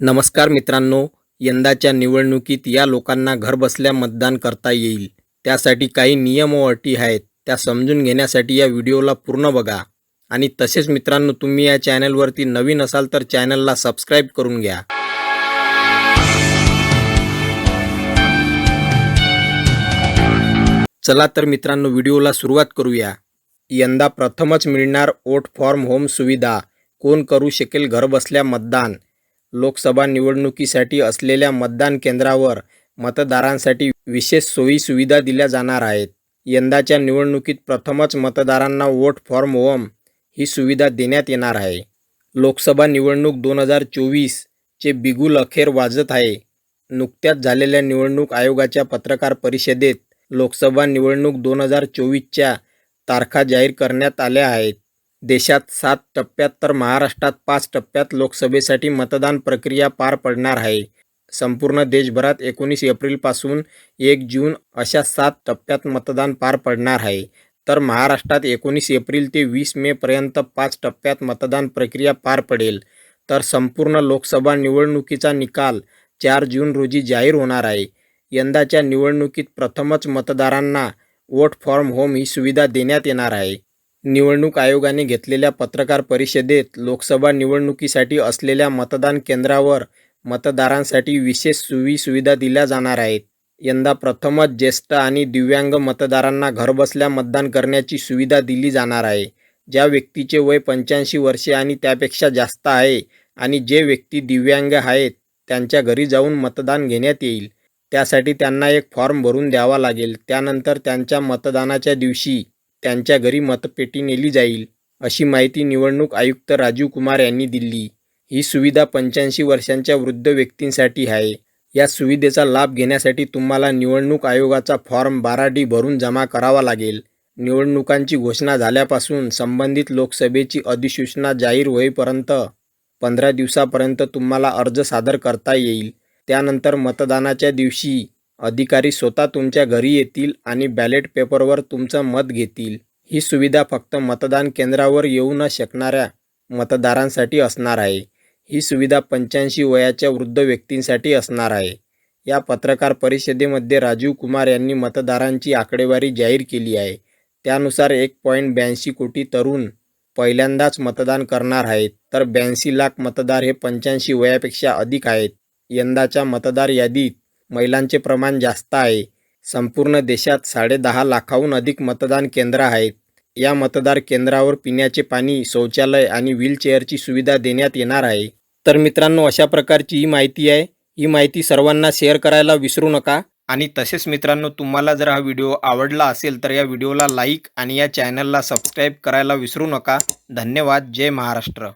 नमस्कार मित्रांनो यंदाच्या निवडणुकीत या लोकांना घरबसल्या मतदान करता येईल. त्यासाठी काही नियम व अटी आहेत त्या समजून घेण्यासाठी या व्हिडिओला पूर्ण बघा. आणि तसेच मित्रांनो तुम्ही या चॅनलवरती नवीन असाल तर चॅनलला सबस्क्राईब करून घ्या. चला तर मित्रांनो व्हिडिओला सुरुवात करूया. यंदा प्रथमच मिळणार वोट फॉर्म होम सुविधा. कोण करू शकेल घरबसल्या मतदान? लोकसभा निवडणुकीसाठी असलेल्या मतदान केंद्रावर मतदारांसाठी विशेष सोयी सुविधा दिल्या जाणार आहेत. यंदाच्या निवडणुकीत प्रथमच मतदारांना वोट फॉर्म होम ही सुविधा देण्यात येणार आहे. लोकसभा निवडणूक दोन हजार चोवीसचे बिगुल अखेर वाजत आहे. नुकत्याच झालेल्या निवडणूक आयोगाच्या पत्रकार परिषदेत लोकसभा निवडणूक दोन हजार चोवीसच्या तारखा जाहीर करण्यात आल्या आहेत. देशात सात टप्प्यात तर महाराष्ट्रात पाच टप्प्यात लोकसभेसाठी मतदान प्रक्रिया पार पडणार आहे. संपूर्ण देशभरात एकोणीस एप्रिलपासून एक जून अशा सात टप्प्यात मतदान पार पडणार आहे. तर महाराष्ट्रात एकोणीस एप्रिल ते वीस मेपर्यंत पाच टप्प्यात मतदान प्रक्रिया पार पडेल. तर संपूर्ण लोकसभा निवडणुकीचा निकाल चार जून रोजी जाहीर होणार आहे. यंदाच्या निवडणुकीत प्रथमच मतदारांना वोट फॉर्म होम ही सुविधा देण्यात येणार आहे. निवडणूक आयोगाने घेतलेल्या पत्रकार परिषदेत लोकसभा निवडणुकीसाठी असलेल्या मतदान केंद्रावर मतदारांसाठी विशेष सोयी सुविधा दिल्या जाणार आहेत. यंदा प्रथमच ज्येष्ठ आणि दिव्यांग मतदारांना घरबसल्या मतदान करण्याची सुविधा दिली जाणार आहे. ज्या व्यक्तीचे वय पंच्याऐंशी वर्षे आणि त्यापेक्षा जास्त आहे आणि जे व्यक्ती दिव्यांग आहेत त्यांच्या घरी जाऊन मतदान घेण्यात येईल. त्यासाठी त्यांना एक फॉर्म भरून द्यावा लागेल. त्यानंतर त्यांच्या मतदानाच्या दिवशी त्यांच्या घरी मतपेटी नेली जाईल अशी माहिती निवडणूक आयुक्त राजीव कुमार यांनी दिली. ही सुविधा पंच्याऐंशी वर्षांच्या वृद्ध व्यक्तींसाठी आहे. या सुविधेचा लाभ घेण्यासाठी तुम्हाला निवडणूक आयोगाचा फॉर्म बारा डी भरून जमा करावा लागेल. निवडणुकांची घोषणा झाल्यापासून संबंधित लोकसभेची अधिसूचना जाहीर होईपर्यंत पंधरा दिवसापर्यंत तुम्हाला अर्ज सादर करता येईल. त्यानंतर मतदानाच्या दिवशी अधिकारी स्वतः तुमच्या घरी येतील आणि बॅलेट पेपरवर तुमचं मत घेतील. ही सुविधा फक्त मतदान केंद्रावर येऊ न शकणाऱ्या मतदारांसाठी असणार आहे. ही सुविधा पंच्याऐंशी वयाच्या वृद्ध व्यक्तींसाठी असणार आहे. या पत्रकार परिषदेमध्ये राजीव कुमार यांनी मतदारांची आकडेवारी जाहीर केली आहे. त्यानुसार एक पॉईंट ब्याऐंशी कोटी तरुण पहिल्यांदाच मतदान करणार आहेत. तर ब्याऐंशी लाख मतदार हे पंच्याऐंशी वयापेक्षा अधिक आहेत. यंदाच्या मतदार यादीत महिलांचे प्रमाण जास्त आहे. संपूर्ण देशात साडेदहा लाखाहून अधिक मतदान केंद्र आहेत. या मतदार केंद्रावर पिण्याचे पाणी शौचालय आणि व्हीलचेअरची सुविधा देण्यात येणार आहे. तर मित्रांनो अशा प्रकारची ही माहिती आहे. ही माहिती सर्वांना शेअर करायला विसरू नका. आणि तसेच मित्रांनो तुम्हाला जर हा व्हिडिओ आवडला असेल तर या व्हिडिओला लाईक आणि या चॅनलला सबस्क्राईब करायला विसरू नका. धन्यवाद. जय महाराष्ट्र.